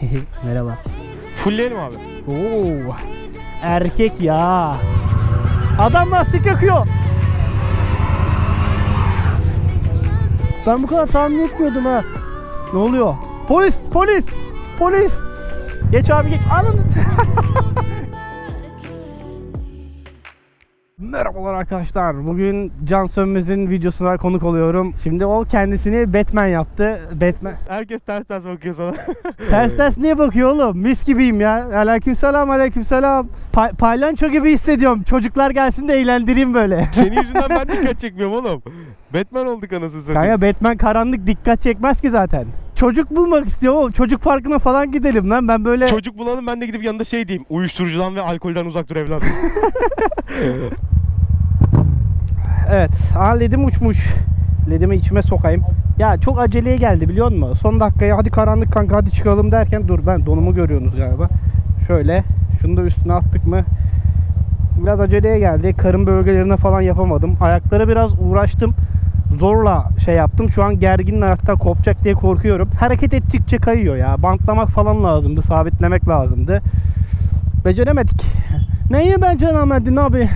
Merhaba. Fullleyelim abi. Oo. Erkek ya. Adam lastik yakıyor. Ben bu kadar tahmin etmiyordum ha. Ne oluyor? Polis, polis, polis. Geç abi geç. Anladın. Merhabalar arkadaşlar. Bugün Can Sönmez'in videosuna konuk oluyorum. Şimdi o kendisini Batman yaptı. Batman. Herkes ters ters bakıyor sana. Ters ters niye bakıyor oğlum? Mis gibiyim ya. Aleykümselam aleykümselam. Pa paylanço gibi hissediyorum. Çocuklar gelsin de eğlendireyim böyle. Senin yüzünden ben dikkat çekmiyorum oğlum. Batman olduk anasını satayım. Kanka Batman karanlık dikkat çekmez ki zaten. Çocuk bulmak istiyor oğlum. Çocuk parkına falan gidelim lan. Ben böyle Çocuk bulalım ben de gidip yanında şey diyeyim. Uyuşturucudan ve alkolden uzak dur evladım. Evet. Aa ledim uçmuş. Ledimi içime sokayım. Ya çok aceleye geldi biliyor musun? Son dakikaya hadi karanlık kanka hadi çıkalım derken dur ben donumu görüyorsunuz galiba. Şöyle şunu da üstüne attık mı? Biraz aceleye geldi. Karın bölgelerine falan yapamadım. Ayaklara biraz uğraştım. Zorla şey yaptım. Şu an gerginim hatta kopacak diye korkuyorum. Hareket ettikçe kayıyor ya. Bantlamak falan lazımdı. Sabitlemek lazımdı. Beceremedik. Neyi beceremedin abi?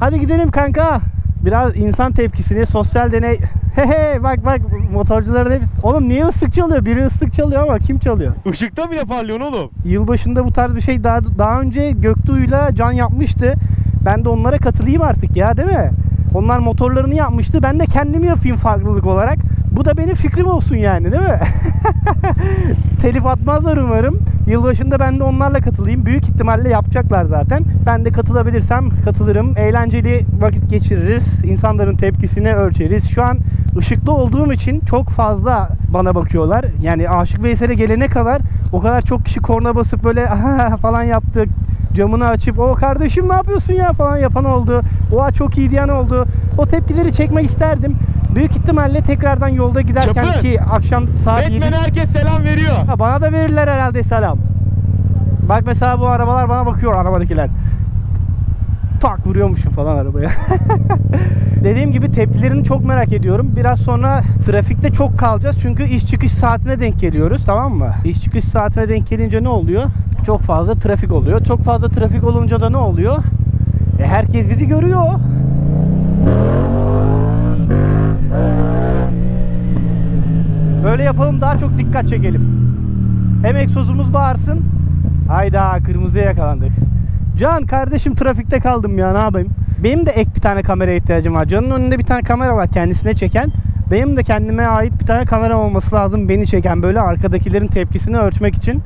Hadi gidelim kanka. Biraz insan tepkisini, sosyal deney. Hehe bak bak motorcuların hepsi. Oğlum niye ıslık çalıyor? Biri ıslık çalıyor ama kim çalıyor? Işıkta bile parlıyorsun oğlum. Yılbaşında bu tarz bir şey daha daha önce Göktuğ'yla Can yapmıştı. Ben de onlara katılayım artık ya değil mi? Onlar motorlarını yapmıştı. Ben de kendimi yapayım farklılık olarak. Bu da benim fikrim olsun yani değil mi? Telif atmazlar umarım. Yılbaşında ben de onlarla katılayım. Büyük ihtimalle yapacaklar zaten. Ben de katılabilirsem katılırım. Eğlenceli vakit geçiririz. İnsanların tepkisini ölçeriz. Şu an ışıklı olduğum için çok fazla bana bakıyorlar. Yani Aşık Veysel'e gelene kadar o kadar çok kişi korna basıp böyle falan yaptık. Camını açıp o kardeşim ne yapıyorsun ya falan yapan oldu. Oha çok iyi diyen oldu. O tepkileri çekmek isterdim. Büyük ihtimalle tekrardan yolda giderken Çapın. ki akşam saat 7 Batman'e herkes selam veriyor. Ha, bana da verirler herhalde selam. Bak mesela bu arabalar bana bakıyor arabadakiler. Tak vuruyormuşum falan arabaya. Dediğim gibi tepkilerini çok merak ediyorum. Biraz sonra trafikte çok kalacağız. Çünkü iş çıkış saatine denk geliyoruz tamam mı? İş çıkış saatine denk gelince ne oluyor? Çok fazla trafik oluyor. Çok fazla trafik olunca da ne oluyor? E, herkes bizi görüyor. Böyle yapalım daha çok dikkat çekelim. Hem egzozumuz bağırsın. Hayda kırmızıya yakalandık. Can kardeşim trafikte kaldım ya ne yapayım? Benim de ek bir tane kameraya ihtiyacım var. Can'ın önünde bir tane kamera var kendisine çeken. Benim de kendime ait bir tane kamera olması lazım beni çeken böyle arkadakilerin tepkisini ölçmek için.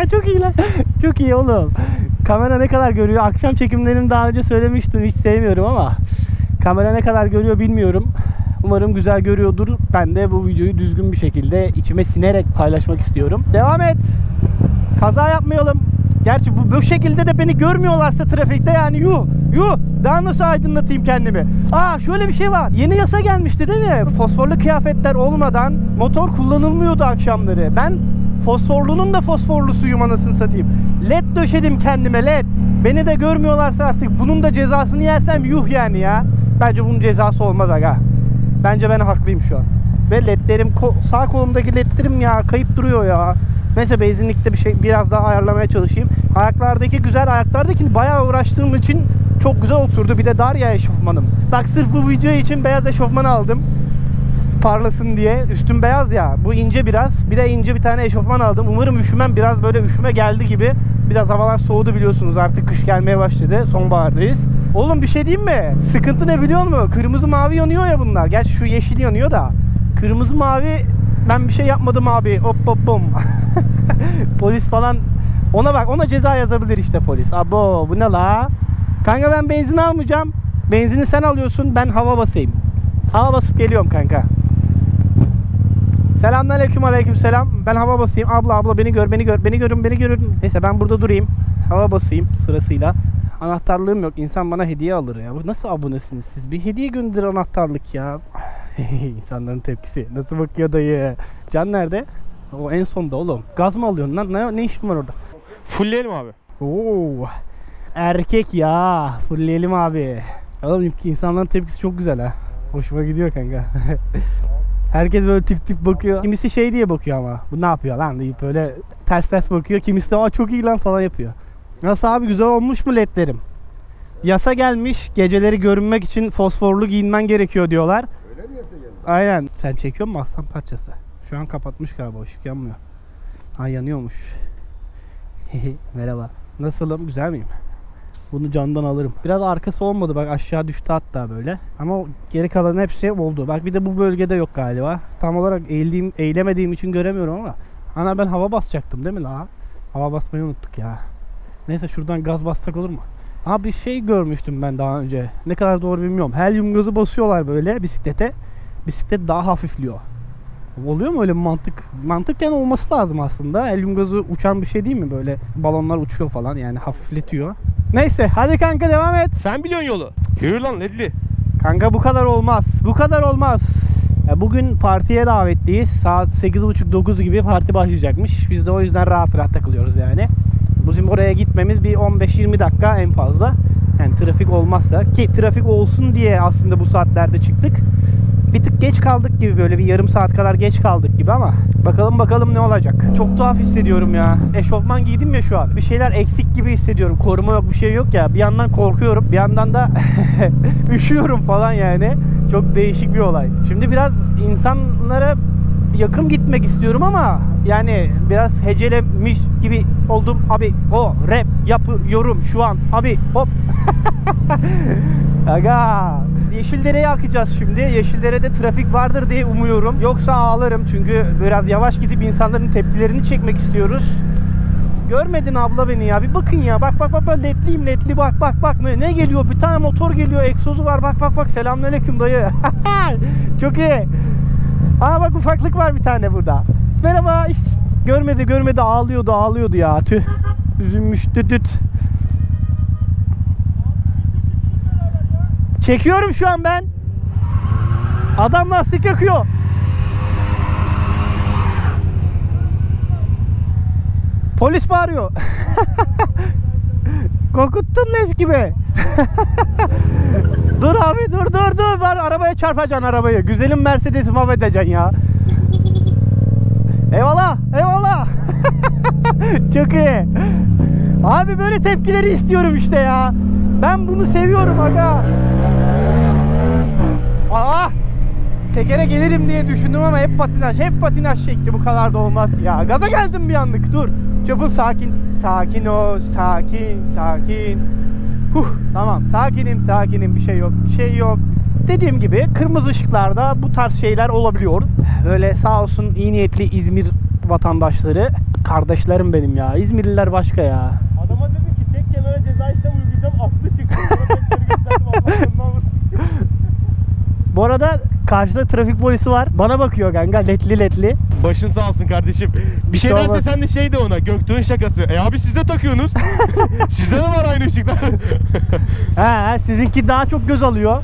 Çok iyi lan. Çok iyi oğlum. Kamera ne kadar görüyor? Akşam çekimlerini daha önce söylemiştim. Hiç sevmiyorum ama. Kamera ne kadar görüyor bilmiyorum. Umarım güzel görüyordur. Ben de bu videoyu düzgün bir şekilde içime sinerek paylaşmak istiyorum. Devam et. Kaza yapmayalım. Gerçi bu, bu şekilde de beni görmüyorlarsa trafikte yani yuh yuh daha nasıl aydınlatayım kendimi? Aa şöyle bir şey var. Yeni yasa gelmişti değil mi? Fosforlu kıyafetler olmadan motor kullanılmıyordu akşamları. Ben fosforlunun da fosforlusuyum anasını satayım. Led döşedim kendime led. Beni de görmüyorlarsa artık bunun da cezasını yersem yuh yani ya. Bence bunun cezası olmaz aga. Bence ben haklıyım şu an. Ve ledlerim sağ kolumdaki ledlerim ya kayıp duruyor ya. Neyse benzinlikte bir şey biraz daha ayarlamaya çalışayım. Ayaklardaki güzel ayaklardaki bayağı uğraştığım için çok güzel oturdu. Bir de dar ya eşofmanım. Bak sırf bu video için beyaz eşofman aldım. Parlasın diye. Üstüm beyaz ya. Bu ince biraz. Bir de ince bir tane eşofman aldım. Umarım üşümem biraz böyle üşüme geldi gibi. Biraz havalar soğudu biliyorsunuz. Artık kış gelmeye başladı. Sonbahardayız. Oğlum bir şey diyeyim mi? Sıkıntı ne biliyor musun? Kırmızı mavi yanıyor ya bunlar. Gerçi şu yeşil yanıyor da. Kırmızı mavi ben bir şey yapmadım abi. Hop hop bom. polis falan ona bak ona ceza yazabilir işte polis. Abo bu ne la? Kanka ben benzin almayacağım. Benzini sen alıyorsun. Ben hava basayım. Hava basıp geliyorum kanka. Selamünaleyküm aleyküm selam. Ben hava basayım. Abla abla beni gör beni gör beni görün beni görün. Neyse ben burada durayım. Hava basayım sırasıyla. Anahtarlığım yok. İnsan bana hediye alır ya. Bu nasıl abonesiniz siz? Bir hediye gönder anahtarlık ya. İnsanların tepkisi. Nasıl bakıyor dayı? Can nerede? O en sonda oğlum. Gaz mı alıyorsun lan? Ne, ne işin var orada? Fullleyelim abi. Oo. Erkek ya. Fulleyelim abi. Oğlum insanların tepkisi çok güzel ha. Hoşuma gidiyor kanka. Herkes böyle tip tip bakıyor. Kimisi şey diye bakıyor ama. Bu ne yapıyor lan deyip böyle ters ters bakıyor. Kimisi de Aa, çok iyi lan falan yapıyor. Nasıl abi güzel olmuş mu ledlerim? Yasa gelmiş. Geceleri görünmek için fosforlu giyinmen gerekiyor diyorlar. Öyle mi yasa geldi? Aynen. Sen çekiyor musun aslan parçası? Şu an kapatmış galiba ışık yanmıyor. Ha yanıyormuş. Merhaba. Nasılım? Güzel miyim? Bunu candan alırım. Biraz arkası olmadı bak aşağı düştü hatta böyle. Ama geri kalan hepsi oldu. Bak bir de bu bölgede yok galiba. Tam olarak eğildiğim, eğilemediğim için göremiyorum ama. Ana ben hava basacaktım değil mi la? Hava basmayı unuttuk ya. Neyse şuradan gaz bassak olur mu? Ha bir şey görmüştüm ben daha önce. Ne kadar doğru bilmiyorum. Helyum gazı basıyorlar böyle bisiklete. Bisiklet daha hafifliyor. Oluyor mu öyle bir mantık? Mantıken olması lazım aslında. Helyum gazı uçan bir şey değil mi böyle? Balonlar uçuyor falan yani hafifletiyor. Neyse hadi kanka devam et. Sen biliyorsun yolu. Yürü lan ledli. Kanka bu kadar olmaz. Bu kadar olmaz. Ya bugün partiye davetliyiz. Saat 8.30-9 gibi parti başlayacakmış. Biz de o yüzden rahat rahat takılıyoruz yani. Bizim oraya gitmemiz bir 15-20 dakika en fazla. Yani trafik olmazsa ki trafik olsun diye aslında bu saatlerde çıktık. Bir tık geç kaldık gibi böyle bir yarım saat kadar geç kaldık gibi ama bakalım bakalım ne olacak. Çok tuhaf hissediyorum ya. Eşofman giydim ya şu an. Bir şeyler eksik gibi hissediyorum. Koruma yok bir şey yok ya. Bir yandan korkuyorum. Bir yandan da üşüyorum falan yani. Çok değişik bir olay. Şimdi biraz insanlara yakın gitmek istiyorum ama yani biraz hecelemiş gibi oldum abi o rap yapıyorum şu an abi hop Aga Yeşildere'ye akacağız şimdi. Yeşildere'de trafik vardır diye umuyorum. Yoksa ağlarım çünkü biraz yavaş gidip insanların tepkilerini çekmek istiyoruz. Görmedin abla beni ya. Bir bakın ya. Bak bak bak bak ledliyim ledli bak bak bak ne, geliyor? Bir tane motor geliyor. Egzozu var. Bak bak bak. Selamünaleyküm dayı. Çok iyi. Aa bak ufaklık var bir tane burada. Merhaba. Görmedi görmedi ağlıyordu ağlıyordu ya. Tüh. Üzülmüş düt Çekiyorum şu an ben. Adam lastik yakıyor. Polis bağırıyor. Korkuttun leş gibi. dur abi dur dur dur. Var arabaya çarpacaksın arabayı. Güzelim Mercedes'i mahvedeceksin ya. Eyvallah eyvallah. Çok iyi. Abi böyle tepkileri istiyorum işte ya. Ben bunu seviyorum aga. Aa! Tekere gelirim diye düşündüm ama hep patinaj, hep patinaj şekli bu kadar da olmaz ya. Gaza geldim bir anlık. Dur. Çabuk sakin. Sakin ol. Sakin, sakin. Huh, tamam. Sakinim, sakinim. Bir şey yok. Bir şey yok. Dediğim gibi kırmızı ışıklarda bu tarz şeyler olabiliyor. Böyle sağ olsun iyi niyetli İzmir vatandaşları. Kardeşlerim benim ya. İzmirliler başka ya. Adama dedim ki çek kenara ceza işlem uygulayacağım. Aklı çıktı. Bu arada karşıda trafik polisi var. Bana bakıyor kanka ledli ledli. Başın sağ olsun kardeşim. Bir şey derse sen de şey de ona. Göktuğ'un şakası. E abi siz de takıyorsunuz. Sizde de var aynı ışıklar. He, sizinki daha çok göz alıyor.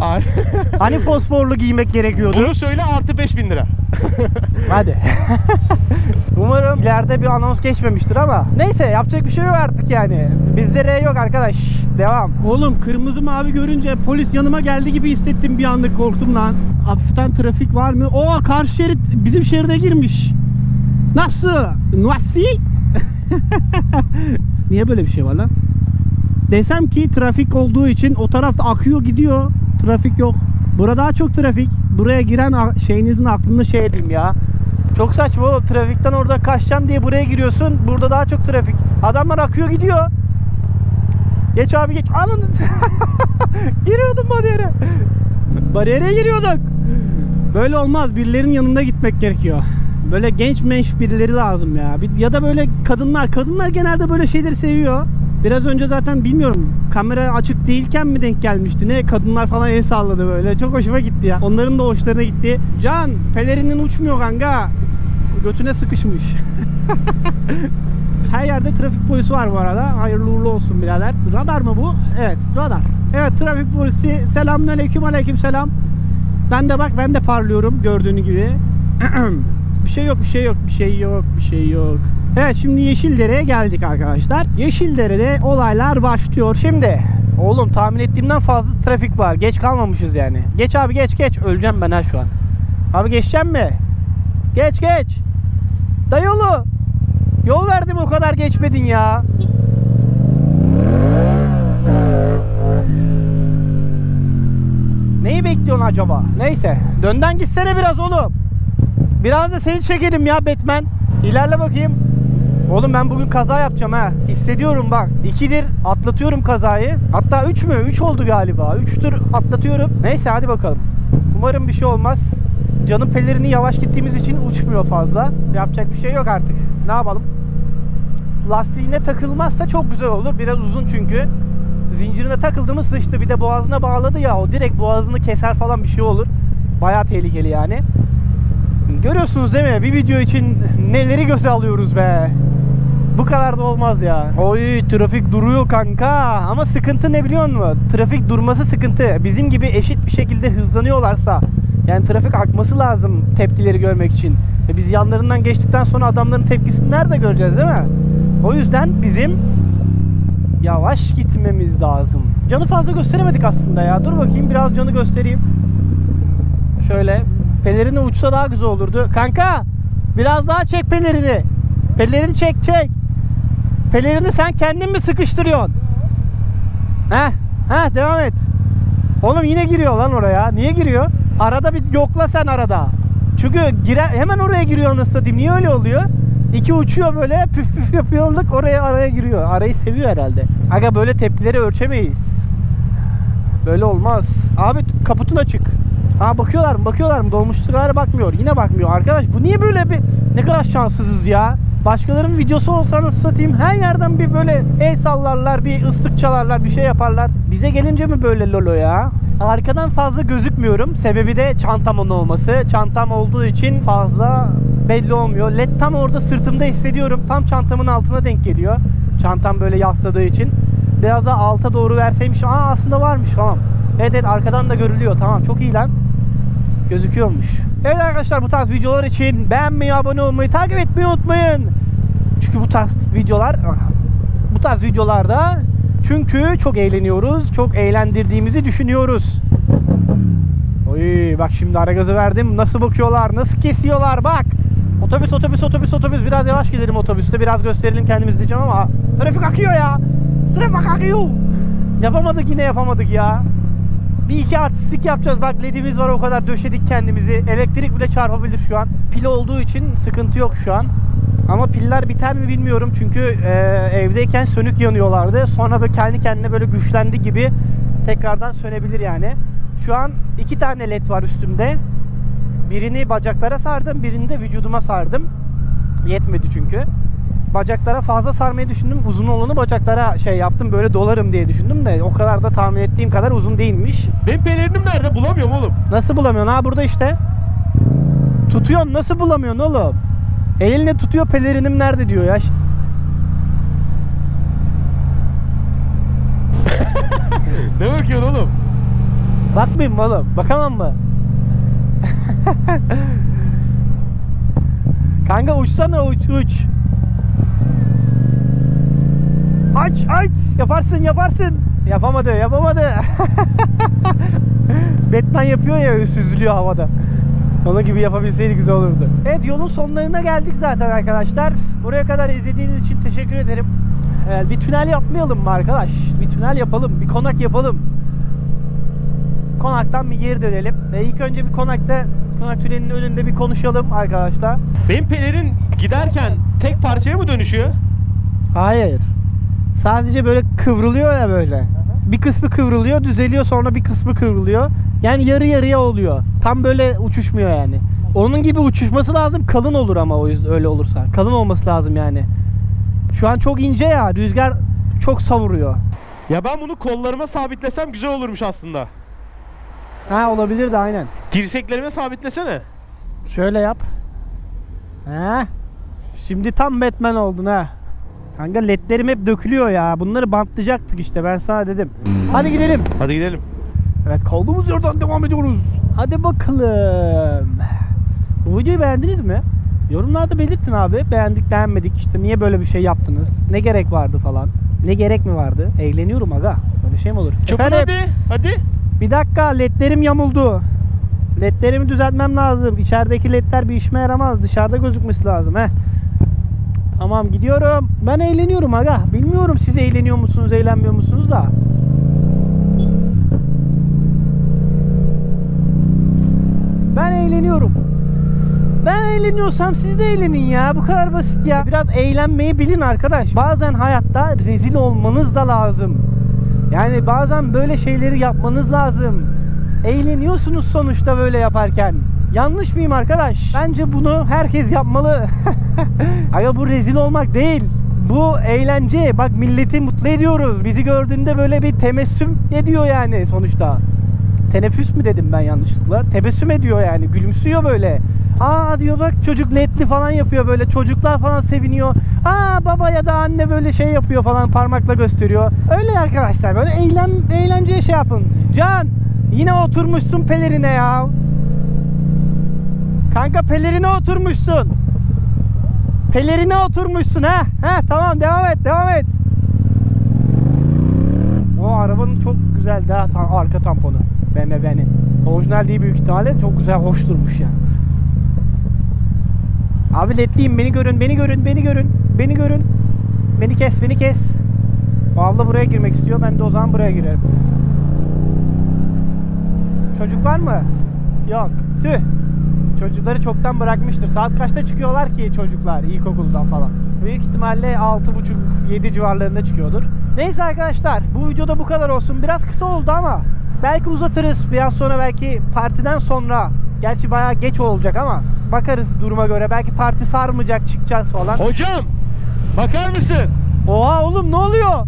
Hani fosforlu giymek gerekiyordu. Bunu söyle artı 5000 lira. Hadi. Umarım ileride bir anons geçmemiştir ama neyse yapacak bir şey yok artık yani. Bizde R yok arkadaş. Devam. Oğlum kırmızı mavi görünce polis yanıma geldi gibi hissettim bir anlık korktum lan. Hafiften trafik var mı? Oo karşı şerit bizim şeride girmiş. Nasıl? Nasıl? Niye böyle bir şey var lan? Desem ki trafik olduğu için o tarafta akıyor gidiyor. Trafik yok. Burada daha çok trafik. Buraya giren şeyinizin aklını şey edeyim ya. Çok saçma oğlum. Trafikten orada kaçacağım diye buraya giriyorsun. Burada daha çok trafik. Adamlar akıyor gidiyor. Geç abi geç. Alın. Giriyordum bariyere. Bariyere giriyorduk. Böyle olmaz. Birilerinin yanında gitmek gerekiyor. Böyle genç menş birileri lazım ya. Ya da böyle kadınlar. Kadınlar genelde böyle şeyleri seviyor. Biraz önce zaten bilmiyorum kamera açık değilken mi denk gelmişti ne kadınlar falan el salladı böyle çok hoşuma gitti ya onların da hoşlarına gitti Can pelerinin uçmuyor kanka götüne sıkışmış her yerde trafik polisi var bu arada hayırlı uğurlu olsun birader radar mı bu evet radar evet trafik polisi selamünaleyküm aleyküm selam ben de bak ben de parlıyorum gördüğün gibi bir şey yok bir şey yok bir şey yok bir şey yok Evet şimdi Yeşildere'ye geldik arkadaşlar. Yeşildere'de olaylar başlıyor. Şimdi oğlum tahmin ettiğimden fazla trafik var. Geç kalmamışız yani. Geç abi geç geç. Öleceğim ben ha şu an. Abi geçeceğim mi? Geç geç. Da yolu. Yol verdim o kadar geçmedin ya. Neyi bekliyorsun acaba? Neyse. Dönden gitsene biraz oğlum. Biraz da seni çekelim ya Batman. İlerle bakayım. Oğlum ben bugün kaza yapacağım ha. Hissediyorum bak. İkidir atlatıyorum kazayı. Hatta üç mü? Üç oldu galiba. Üçtür atlatıyorum. Neyse hadi bakalım. Umarım bir şey olmaz. Canın pelerini yavaş gittiğimiz için uçmuyor fazla. Yapacak bir şey yok artık. Ne yapalım? Lastiğine takılmazsa çok güzel olur. Biraz uzun çünkü. Zincirine takıldı mı sıçtı. Bir de boğazına bağladı ya. O direkt boğazını keser falan bir şey olur. Baya tehlikeli yani. Görüyorsunuz değil mi? Bir video için neleri göze alıyoruz be. Bu kadar da olmaz ya. Oy trafik duruyor kanka. Ama sıkıntı ne biliyor musun? Trafik durması sıkıntı. Bizim gibi eşit bir şekilde hızlanıyorlarsa yani trafik akması lazım tepkileri görmek için. E biz yanlarından geçtikten sonra adamların tepkisini nerede göreceğiz değil mi? O yüzden bizim yavaş gitmemiz lazım. Canı fazla gösteremedik aslında ya. Dur bakayım biraz canı göstereyim. Şöyle pelerini uçsa daha güzel olurdu. Kanka biraz daha çek pelerini. Pelerini çek çek. Pelerini sen kendin mi sıkıştırıyorsun? Heh, heh devam et. Oğlum yine giriyor lan oraya. Niye giriyor? Arada bir yokla sen arada. Çünkü girer, hemen oraya giriyor nasıl satayım. Niye öyle oluyor? İki uçuyor böyle püf püf yapıyorduk oraya araya giriyor. Arayı seviyor herhalde. Aga böyle tepkileri ölçemeyiz. Böyle olmaz. Abi kaputun açık. Ha bakıyorlar mı? Bakıyorlar mı? Dolmuşçulara bakmıyor. Yine bakmıyor. Arkadaş bu niye böyle bir ne kadar şanssızız ya? Başkalarının videosu olsa nasıl satayım? Her yerden bir böyle el sallarlar, bir ıslık çalarlar, bir şey yaparlar. Bize gelince mi böyle lolo ya? Arkadan fazla gözükmüyorum. Sebebi de çantamın olması. Çantam olduğu için fazla belli olmuyor. LED tam orada sırtımda hissediyorum. Tam çantamın altına denk geliyor. Çantam böyle yasladığı için. Biraz daha alta doğru verseymiş. Aa aslında varmış tamam. Evet evet arkadan da görülüyor. Tamam çok iyi lan. Gözüküyormuş. Evet arkadaşlar bu tarz videolar için beğenmeyi, abone olmayı, takip etmeyi unutmayın. Çünkü bu tarz videolar bu tarz videolarda çünkü çok eğleniyoruz. Çok eğlendirdiğimizi düşünüyoruz. Oy bak şimdi ara gazı verdim. Nasıl bakıyorlar? Nasıl kesiyorlar? Bak. Otobüs otobüs otobüs otobüs biraz yavaş gidelim otobüste biraz gösterelim kendimiz diyeceğim ama trafik akıyor ya. Trafik akıyor. Yapamadık yine yapamadık ya. Bir iki artistlik yapacağız. Bak ledimiz var o kadar döşedik kendimizi. Elektrik bile çarpabilir şu an. Pil olduğu için sıkıntı yok şu an. Ama piller biter mi bilmiyorum çünkü e, evdeyken sönük yanıyorlardı. Sonra böyle kendi kendine böyle güçlendi gibi tekrardan sönebilir yani. Şu an iki tane led var üstümde. Birini bacaklara sardım, birini de vücuduma sardım. Yetmedi çünkü. Bacaklara fazla sarmayı düşündüm. Uzun olanı bacaklara şey yaptım böyle dolarım diye düşündüm de o kadar da tahmin ettiğim kadar uzun değilmiş. Benim pelerinim nerede? Bulamıyorum oğlum. Nasıl bulamıyorsun? Ha burada işte. Tutuyorsun nasıl bulamıyorsun oğlum? Elinle tutuyor pelerinim nerede diyor ya. Ne bakıyorsun oğlum? Bakmayayım oğlum? Bakamam mı? Kanka uçsana uç uç. Aç aç. Yaparsın yaparsın. Yapamadı yapamadı. Batman yapıyor ya süzülüyor havada. Onun gibi yapabilseydi güzel olurdu. Evet yolun sonlarına geldik zaten arkadaşlar. Buraya kadar izlediğiniz için teşekkür ederim. Ee, bir tünel yapmayalım mı arkadaş? Bir tünel yapalım, bir konak yapalım. Konaktan bir geri dönelim. E, ilk önce bir konakta konak tünelinin önünde bir konuşalım arkadaşlar. Benim pelerin giderken tek parçaya mı dönüşüyor? Hayır. Sadece böyle kıvrılıyor ya böyle. Bir kısmı kıvrılıyor, düzeliyor sonra bir kısmı kıvrılıyor. Yani yarı yarıya oluyor. Tam böyle uçuşmuyor yani. Onun gibi uçuşması lazım. Kalın olur ama o yüzden öyle olursa. Kalın olması lazım yani. Şu an çok ince ya. Rüzgar çok savuruyor. Ya ben bunu kollarıma sabitlesem güzel olurmuş aslında. Ha olabilir de aynen. Dirseklerime sabitlesene. Şöyle yap. Ha? Şimdi tam Batman oldun ha. Kanka ledlerim hep dökülüyor ya. Bunları bantlayacaktık işte ben sana dedim. Hadi gidelim. Hadi gidelim. Evet kaldığımız yerden devam ediyoruz. Hadi bakalım. Bu videoyu beğendiniz mi? Yorumlarda belirtin abi. Beğendik beğenmedik işte niye böyle bir şey yaptınız? Ne gerek vardı falan. Ne gerek mi vardı? Eğleniyorum aga. Böyle şey mi olur? Çabuk hadi. Hadi. Bir dakika ledlerim yamuldu. Ledlerimi düzeltmem lazım. İçerideki ledler bir işime yaramaz. Dışarıda gözükmesi lazım he. Tamam gidiyorum. Ben eğleniyorum aga. Bilmiyorum siz eğleniyor musunuz, eğlenmiyor musunuz da. Ben eğleniyorum. Ben eğleniyorsam siz de eğlenin ya. Bu kadar basit ya. Biraz eğlenmeyi bilin arkadaş. Bazen hayatta rezil olmanız da lazım. Yani bazen böyle şeyleri yapmanız lazım. Eğleniyorsunuz sonuçta böyle yaparken. Yanlış mıyım arkadaş? Bence bunu herkes yapmalı. Aga bu rezil olmak değil. Bu eğlence. Bak milleti mutlu ediyoruz. Bizi gördüğünde böyle bir temessüm ediyor yani sonuçta. Teneffüs mü dedim ben yanlışlıkla? Tebessüm ediyor yani. Gülümsüyor böyle. Aa diyor bak çocuk ledli falan yapıyor böyle. Çocuklar falan seviniyor. Aa baba ya da anne böyle şey yapıyor falan parmakla gösteriyor. Öyle arkadaşlar böyle eğlen, eğlenceye şey yapın. Can yine oturmuşsun pelerine ya. Kanka pelerine oturmuşsun. Pelerine oturmuşsun ha. Ha tamam devam et devam et. O arabanın çok güzel daha tam arka tamponu BMW'nin. Orijinal değil büyük ihtimalle çok güzel hoş durmuş ya. Abi ledliyim beni görün beni görün beni görün beni görün. Beni kes beni kes. O abla buraya girmek istiyor ben de o zaman buraya girerim. Çocuk var mı? Yok. Tüh. Çocukları çoktan bırakmıştır. Saat kaçta çıkıyorlar ki çocuklar ilkokuldan falan? Büyük ihtimalle 6.30-7 civarlarında çıkıyordur. Neyse arkadaşlar bu videoda bu kadar olsun. Biraz kısa oldu ama belki uzatırız. Biraz sonra belki partiden sonra. Gerçi bayağı geç olacak ama bakarız duruma göre. Belki parti sarmayacak çıkacağız falan. Hocam bakar mısın? Oha oğlum ne oluyor?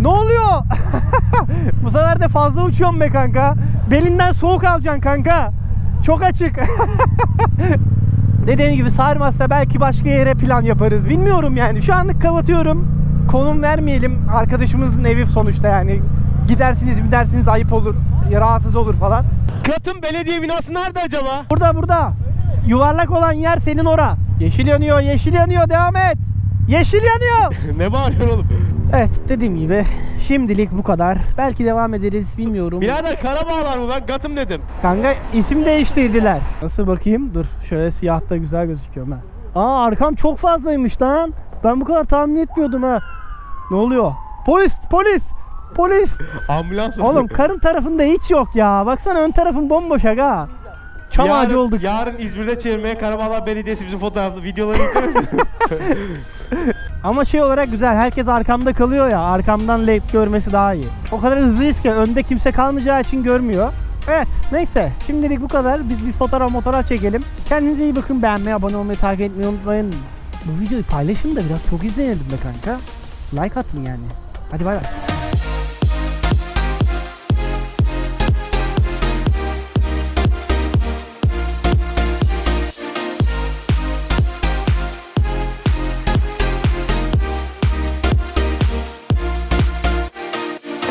Ne oluyor? Bu sefer de fazla uçuyorum be kanka. Belinden soğuk alacaksın kanka. Çok açık. Dediğim gibi sarmazsa belki başka yere plan yaparız. Bilmiyorum yani. Şu anlık kapatıyorum. Konum vermeyelim. Arkadaşımızın evi sonuçta yani. Gidersiniz gidersiniz ayıp olur. Rahatsız olur falan. Katın belediye binası nerede acaba? Burada burada. Yuvarlak olan yer senin ora. Yeşil yanıyor, yeşil yanıyor. Devam et. Yeşil yanıyor. ne bağırıyorsun oğlum? Evet dediğim gibi şimdilik bu kadar. Belki devam ederiz bilmiyorum. Birader Karabağlar mı ben Gatım dedim. Kanka isim değiştirdiler. Nasıl bakayım? Dur şöyle siyahta güzel gözüküyorum ha. Aa arkam çok fazlaymış lan. Ben bu kadar tahmin etmiyordum ha. Ne oluyor? Polis polis polis. Ambulans Oğlum karın tarafında hiç yok ya. Baksana ön tarafın bomboş aga. Çam yarın, ağacı olduk. Yarın İzmir'de çevirmeye Karabağlar Belediyesi bizim fotoğraflı videoları yüklemesin. Ama şey olarak güzel. Herkes arkamda kalıyor ya. Arkamdan led görmesi daha iyi. O kadar hızlıyız ki önde kimse kalmayacağı için görmüyor. Evet neyse şimdilik bu kadar. Biz bir fotoğraf motoğraf çekelim. Kendinize iyi bakın. Beğenmeyi, abone olmayı, takip etmeyi unutmayın. Bu videoyu paylaşın da biraz çok izleyelim be kanka. Like atın yani. Hadi bay bay.